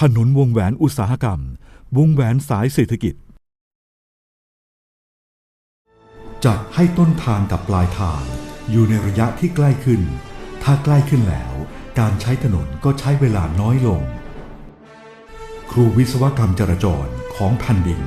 ถนนวงแหวนอุตสาหกรรม วงแหวนสายเศรษฐกิจจะให้ต้นทางกับปลายทาง อยู่ในระยะที่ใกล้ขึ้น ถ้าใกล้ขึ้นแล้ว การใช้ถนนก็ใช้เวลาน้อยลง ครูวิศวกรรมจราจรของแผ่นดิน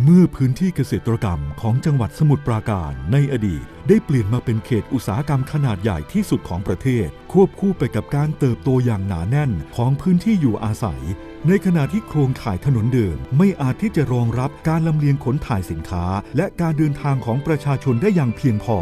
เมื่อพื้นที่เกษตรกรรมของจังหวัดสมุทรปราการในอดีต ได้เปลี่ยนมาเป็นเขตอุตสาหกรรมขนาดใหญ่ที่สุดของประเทศ ควบคู่ไปกับการเติบโตอย่างหนาแน่นของพื้นที่อยู่อาศัย ในขณะที่โครงข่ายถนนเดิม ไม่อาจที่จะรองรับการลำเลียงขนถ่ายสินค้า และการเดินทางของประชาชนได้อย่างเพียงพอ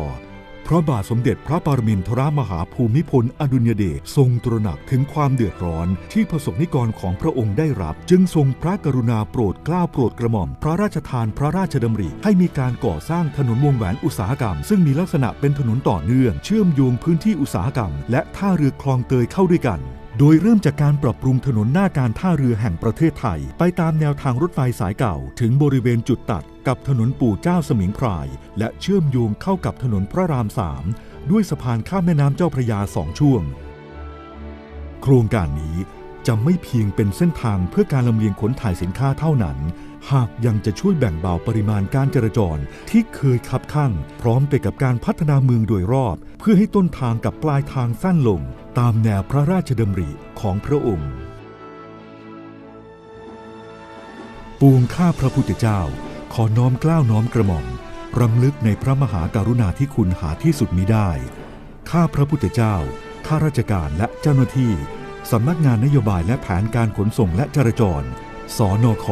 พระบาทสมเด็จพระปรมินทรมหาภูมิพลอดุลยเดชทรงตระหนักถึงความเดือดร้อนที่ประสบนิกรของพระองค์ได้รับ จึงทรงพระกรุณาโปรดเกล้าโปรดกระหม่อม พระราชทานพระราชดำริ ให้มีการก่อสร้างถนนวงแหวนอุตสาหกรรม ซึ่งมีลักษณะเป็นถนนต่อเนื่อง เชื่อมโยงพื้นที่อุตสาหกรรม และท่าเรือคลองเตยเข้าด้วยกัน โดยเริ่มจากการปรับปรุงถนนหน้าการท่าเรือแห่งประเทศไทย ไปตามแนวทางรถไฟสายเก่า ถึงบริเวณจุดตัดกับถนนปู่เจ้าสมิงพราย และเชื่อมโยงเข้ากับถนนพระรามสามด้วยสะพานข้ามแม่น้ำเจ้าพระยาสองช่วง โครงการนี้จะไม่เพียงเป็นเส้นทางเพื่อการลำเลียงขนถ่ายสินค้าเท่านั้น หากยังจะช่วยแบ่งเบาปริมาณการจราจรที่เคยคับข้าง พร้อมไปกับการพัฒนาเมืองโดยรอบ เพื่อให้ต้นทางกับปลายทางสั้นลง ตามแนวพระราชดำริของพระองค์ ปวงข้าพระพุทธเจ้าขอน้อมเกล้าวน้อมกระหม่อมรำลึกในพระมหากรุณาธิคุณหาที่สุดมิได้ ข้าพระพุทธเจ้า ข้าราชการและเจ้าหน้าที่ สำนักงานนโยบายและแผนการขนส่งและจราจร สนข